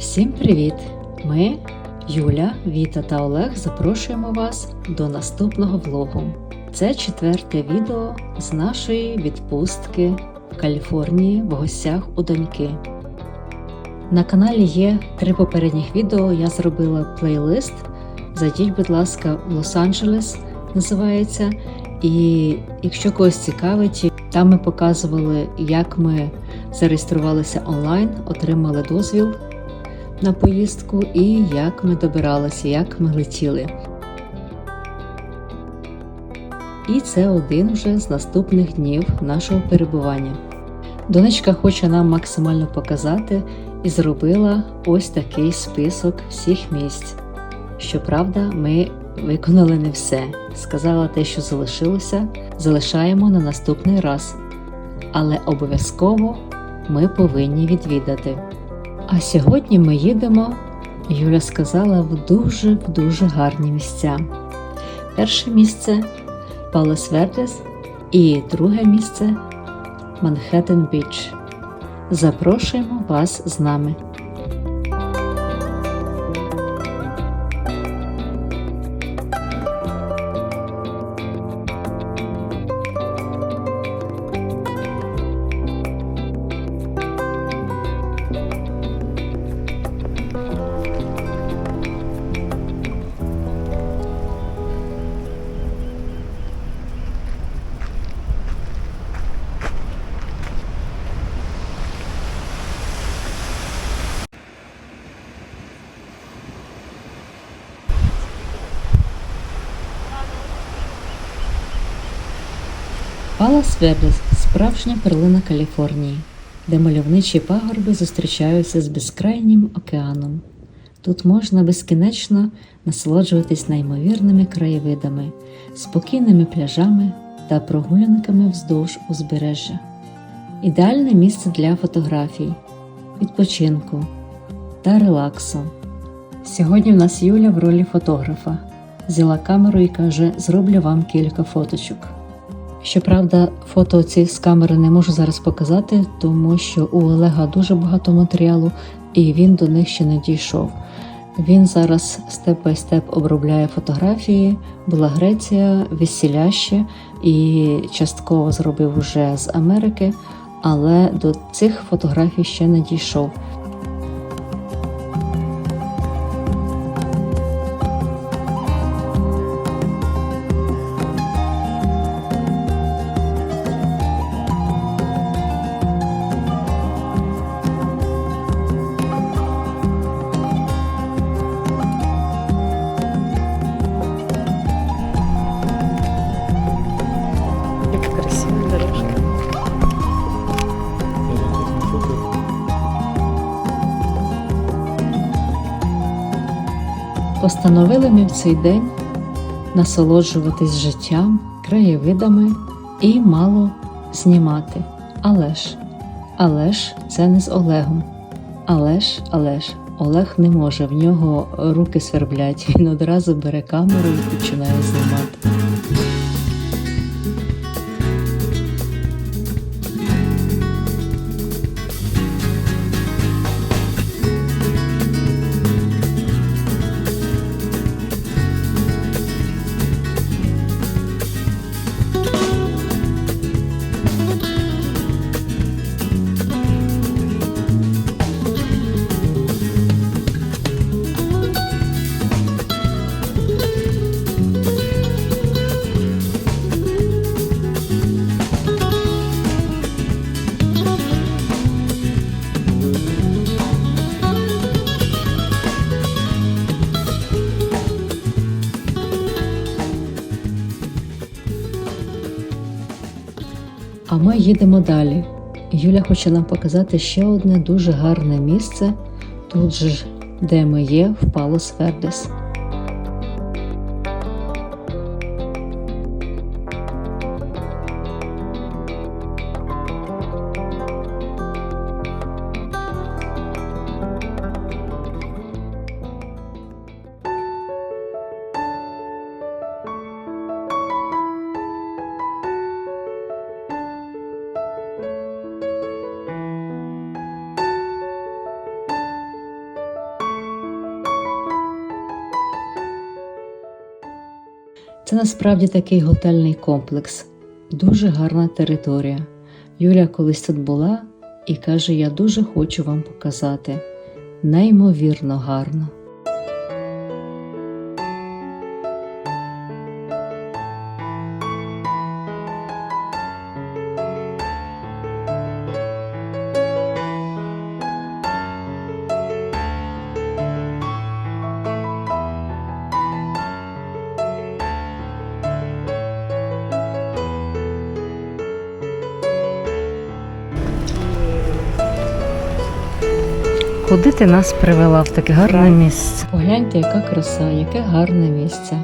Всім привіт! Ми, Юля, Віта та Олег, запрошуємо вас до наступного влогу. Це четверте відео з нашої відпустки в Каліфорнії в гостях у доньки. На каналі є три попередніх відео. Я зробила плейлист. Зайдіть, будь ласка, в Лос-Анджелес називається. І якщо когось цікавить, там ми показували, як ми зареєструвалися онлайн, отримали дозвіл на поїздку і як ми добиралися, як ми летіли. І це один вже з наступних днів нашого перебування. Донечка хоче нам максимально показати і зробила ось такий список всіх місць. Щоправда, ми виконали не все. Сказала те, що залишилося, залишаємо на наступний раз. Але обов'язково ми повинні відвідати. А сьогодні ми їдемо, Юля сказала, в дуже в дуже гарні місця. Перше місце Палас Вердес і друге місце Манхеттен Біч. Запрошуємо вас з нами. Палас Вердес справжня перлина Каліфорнії, де мальовничі пагорби зустрічаються з безкрайнім океаном. Тут можна безкінечно насолоджуватись неймовірними краєвидами, спокійними пляжами та прогулянками вздовж узбережжя. Ідеальне місце для фотографій, відпочинку та релаксу. Сьогодні в нас Юля в ролі фотографа. Взяла камеру і каже: зроблю вам кілька фоточок. Щоправда, фото ці з камери не можу зараз показати, тому що у Олега дуже багато матеріалу і він до них ще не дійшов. Він зараз степ бай степ обробляє фотографії, була Греція, весілля ще і частково зробив уже з Америки, але до цих фотографій ще не дійшов. Постановили ми в цей день насолоджуватись життям, краєвидами і мало знімати. Але ж, але ж це не з Олегом. Але ж, але ж, Олег не може, в нього руки сверблять. Він одразу бере камеру і починає знімати. Їдемо далі. Юля хоче нам показати ще одне дуже гарне місце, тут же де ми є, в Палос Вердес. Це насправді такий готельний комплекс, дуже гарна територія. Юля колись тут була і каже: Я дуже хочу вам показати. Неймовірно гарно. Куди ти нас привела в таке гарне місце? Погляньте, яка краса, яке гарне місце.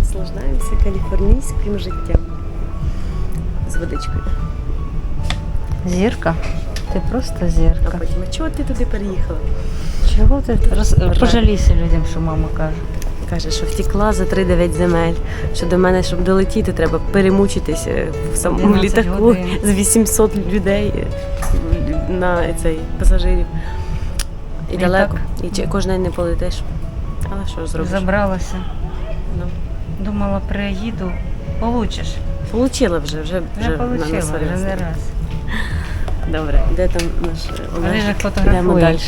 Наслаждаємося каліфорнійським життям з водичкою. Зірка? Ти просто А зірка. потім, а чого ти туди переїхала? Чого ти роз... пожалійся людям, що мама каже? Каже, що втікла за 3-9 земель. Що до мене, щоб долетіти, треба перемучитися в самому літаку годин. з 800 людей е, на цей пасажирів. І, І далеко. І кожен день не полетиш. Але що зробиш? Забралася. Ну, Думала, приїду. Получиш. Получила вже, вже, Вже получила, вже не раз. Добре, де там наш е? Олежик Йдемо далі.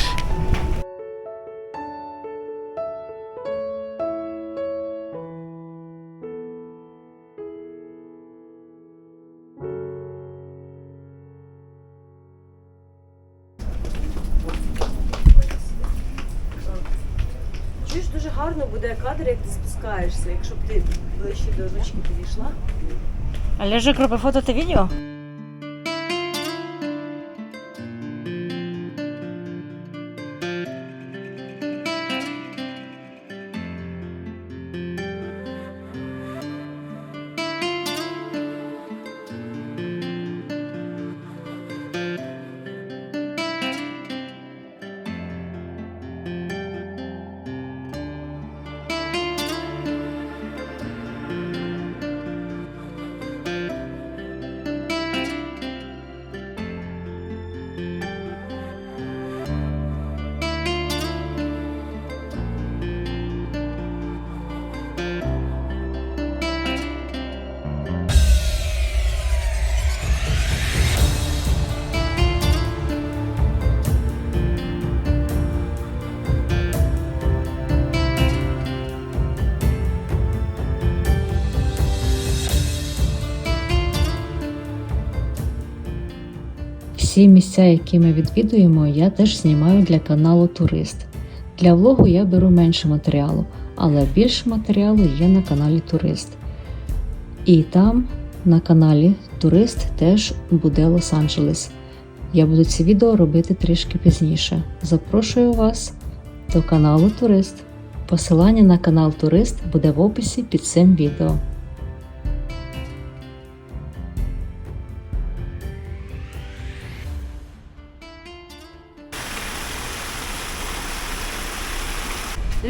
Дуже гарно буде кадр, як ти спускаєшся, якщо б ти ближче до ручки підійшла. Але ж групи фото та відео? Всі місця, які ми відвідуємо, я теж знімаю для каналу Турист. Для влогу я беру менше матеріалу, але більше матеріалу є на каналі Турист. І там, на каналі Турист, теж буде Лос-Анджелес. Я буду ці відео робити трішки пізніше. Запрошую вас до каналу Турист. Посилання на канал Турист буде в описі під цим відео.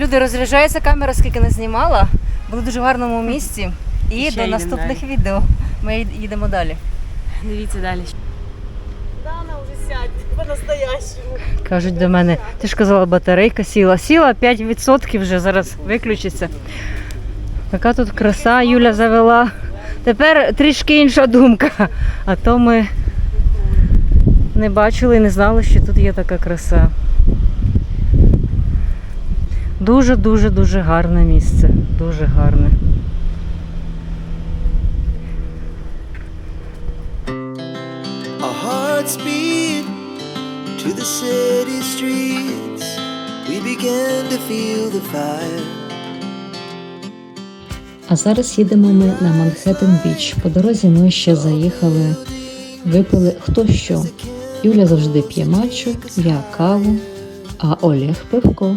Люди розряджається камера, скільки не знімала. Були в дуже гарному місці. І Ще до йдемо наступних відео. Ми їдемо далі. Дивіться далі. Дана вже сядь по-настоящему. Кажуть до мене, ти ж казала, батарейка сіла. Сіла 5% вже зараз виключиться. Така тут краса Юля завела. Тепер трішки інша думка. А то ми не бачили і не знали, що тут є така краса. Дуже-дуже дуже гарне місце. Дуже гарне. Our hearts beat to the city streets. We began to feel the fire. А зараз їдемо ми на Манхеттен Біч. По дорозі ми ще заїхали, випили хто що. Юля завжди п'є матчу, я каву, а Олег пивко.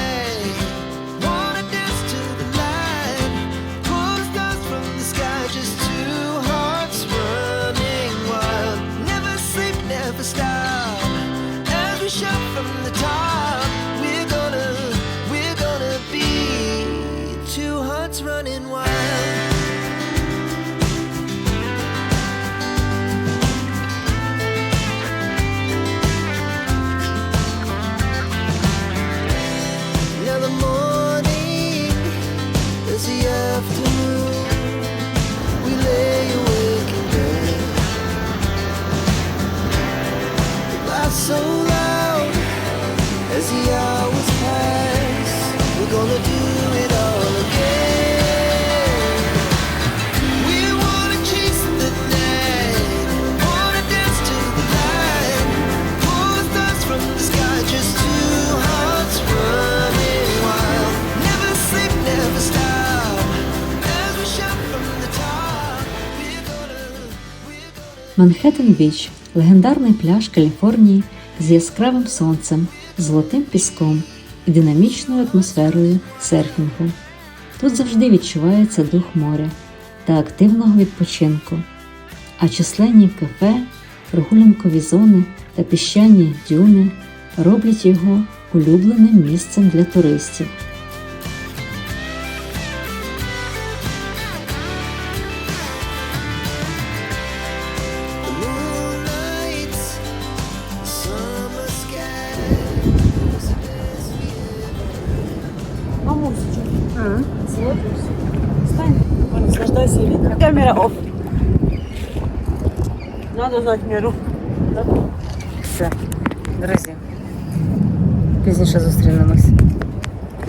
so loud as the hours pass. We're gonna do it all again. We wanna chase the night, wanna dance to the light, stars from the sky, just two hearts running wild. Never sleep, never stop. As we shout from the top, we're gonna, we're gonna. Manhattan Beach. Легендарний пляж Каліфорнії з яскравим сонцем, золотим піском і динамічною атмосферою серфінгу. Тут завжди відчувається дух моря та активного відпочинку, а численні кафе, прогулянкові зони та піщані дюни роблять його улюбленим місцем для туристів. Наслаждайся видом. Камера оф. Надо знать меру. Все, друзі. Пізніше зустрінемось.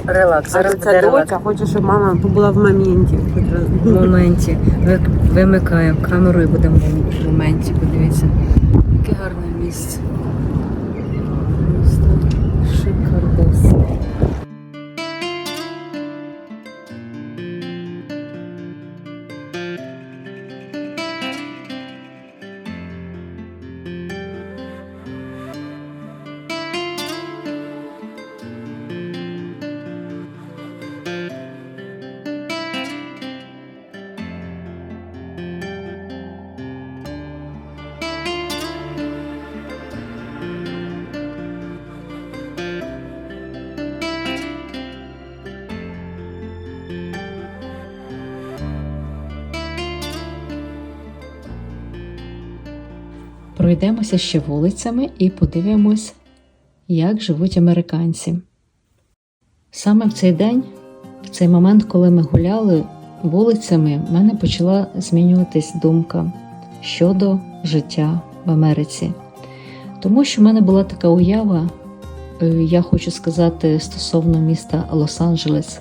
Релакс. Зараз буде релакс. хоче, щоб мама побула в моменті. В моменті. Ви- Вимикаємо камеру і будемо в моменті. Подивіться. Яке гарне місце. Пройдемося ще вулицями і подивимось, як живуть американці. Саме в цей день, в цей момент, коли ми гуляли вулицями, в мене почала змінюватись думка щодо життя в Америці. Тому що в мене була така уява, е, я хочу сказати, стосовно міста Лос-Анджелес,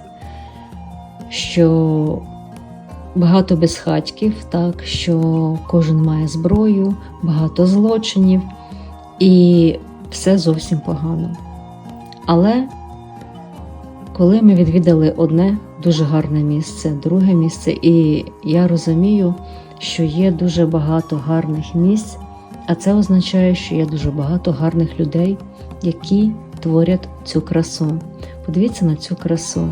що багато безхатьків, так що кожен має зброю, багато злочинів, і все зовсім погано. Але коли ми відвідали одне дуже гарне місце, друге місце, і я розумію, що є дуже багато гарних місць, а це означає, що є дуже багато гарних людей, які творять цю красу. Подивіться на цю красу.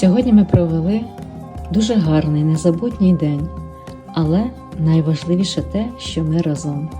Сьогодні ми провели дуже гарний, незабутній день, але найважливіше те, що ми разом.